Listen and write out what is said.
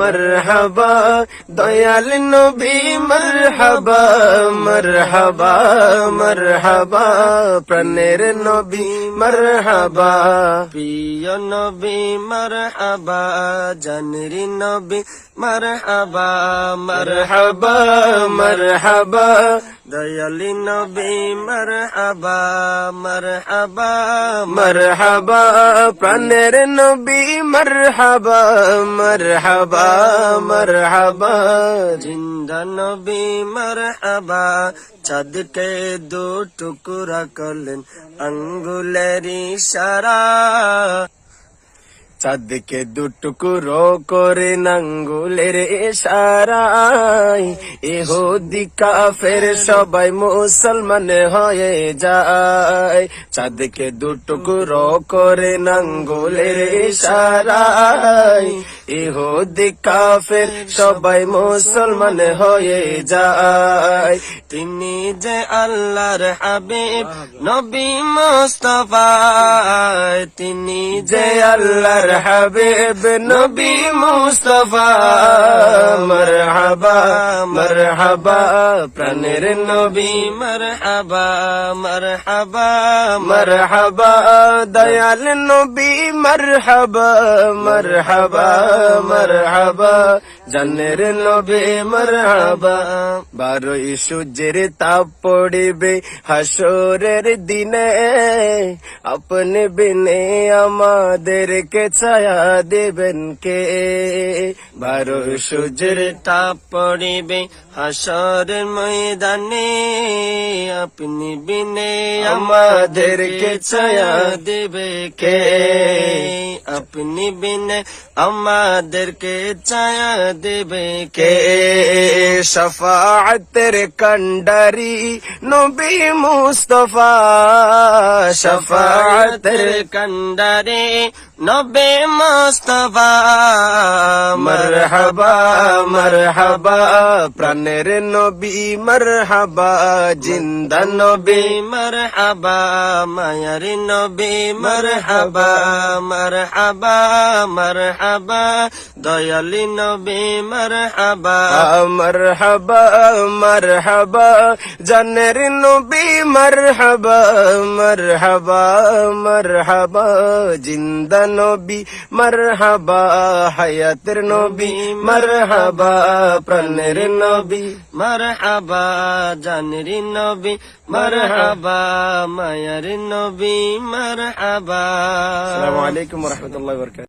মারহাবা দয়াল নবী মরহবা মরহবা মরহবা প্রাণের নবী মরহবা প্রিয় নবী মরহবা জানরি নবী মরহবা মরহবা মারহাবা দয়ালি নবী মারহাবা মারহাবা মারহাবা প্রাণের নবী মারহাবা মারহাবা মারহাবা। জিন্দা নবী মারহাবা চাঁদকে দু টুকরা করলেন আঙ্গুলের ইশারা। চাঁদকে দুটুকুরো করে নাঙ্গুলের এহো দিকা ফের সবাই মুসলমান হয়ে যায়। চাঁদকে দুটুকুরো করে নাঙ্গুলের ইশারায়। এহুদি কাফের সবাই মুসলমান হয়ে যায়। তিনি যে আল্লাহর হাবিব, নবী মুস্তফা তিনি যে আল্লাহর হাবিব, নবী মুস্তফা। মারহাবা মারহাবা, প্রাণের নবী। মারহাবা মারহাবা মারহাবা, দয়াল নবী। মারহাবা মারহাবা। মারহাবা জানের নবী মারহাবা বারোই সূর্যের তাপ পড়িবে হাসরের দিনে আপনি বিনে আমাদেরকে ছায়া দেবেন কে বারো সূর্যের তাপ পড়িবে হাসরের ময়দানে আপনি বিনে আমাদেরকে ছায়া দেবে কে আপনি বিনে আমাদেরকে ছায়া দেবে কে শফাআতের কন্ডারি নবী মুস্তফা শফাআতের কন্ডারি নবী মুস্তফা, মারহাবা মারহাবা, প্রাণের নবী, মারহাবা, জিন্দা নবী, মারহাবা, মায়ার নবী, মারহাবা মারহাবা মারহাবা, দয়ালি নবী, মারহাবা মারহাবা মারহাবা, জানের নবী, মারহাবা মারহাবা মারহাবা, জিন্দা নবী, মারহাবা, হায়াতের নবী, মারহাবা, প্রাণের নবী, মারহাবা, জানের নবী, মারহাবা, মায়ার নবী, মারহাবা। আসসালামু আলাইকুম ওয়া রাহমাতুল্লাহি ওয়া বারাকাতুহু।